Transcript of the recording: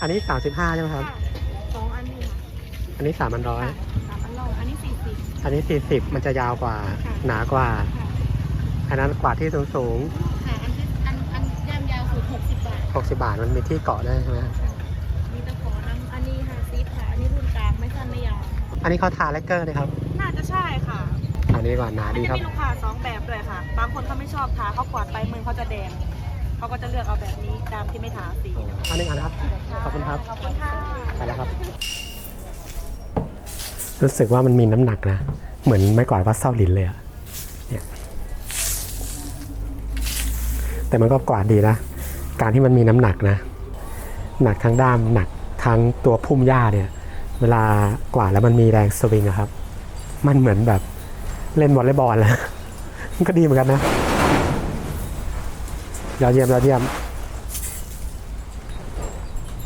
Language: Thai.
อันนี้สามสิบห้าใช่ไหมครับค่ะสองอันนี้ค่ะอันนี้สามพันร้อยค่ะสามอันลองอันนี้สี่สิบ อันนี้สี่สิบมันจะยาวกว่า ค่ะ หนากว่า ค่ะอันนั้นกว่าที่สูงสูงค่ะอันที่อันอันย่ามยาวสุดหกสิบบาทหกสิบาทมันมีที่เกาะด้วยใช่ไหมค่ะมีตะขอน้ำอันนี้ค่ะซีดค่ะ อันนี้รุ่นกลางไม่สั้นไม่ยาว อันนี้เขาทาแลกเกอร์เลยครับน่าจะใช่ค่ะอันนี้ก่อนหนาอันดีนี้ครับ มีลูกค้าสองแบบด้วยค่ะ บางคนเขาไม่ชอบทาเขากวาดไปมือเขาจะแดง เขาก็จะเลือกเอาแบบนี้ตามที่ไม่ทาสีอันนี้อันนะครับ ขอบคุณครับ ขอบคุณค่ะไปแล้วครับ รู้สึกว่ามันมีน้ำหนักนะ เหมือนไม้กวาดวัดเส้าหลินเลยอะเนี่ย แต่มันก็กวาดดีนะ การที่มันมีน้ำหนักนะ หนักทั้งด้ามหนักทั้งตัวพุ่มหญ้าเนี่ย เวลากวาดแล้วมันมีแรงสวิงอะครับ มันเหมือนแบบเล่นวอลเลย์บอลแล้ว มันก็ดีเหมือนกันนะ ยอดเยี่ยมยอดเยี่ยม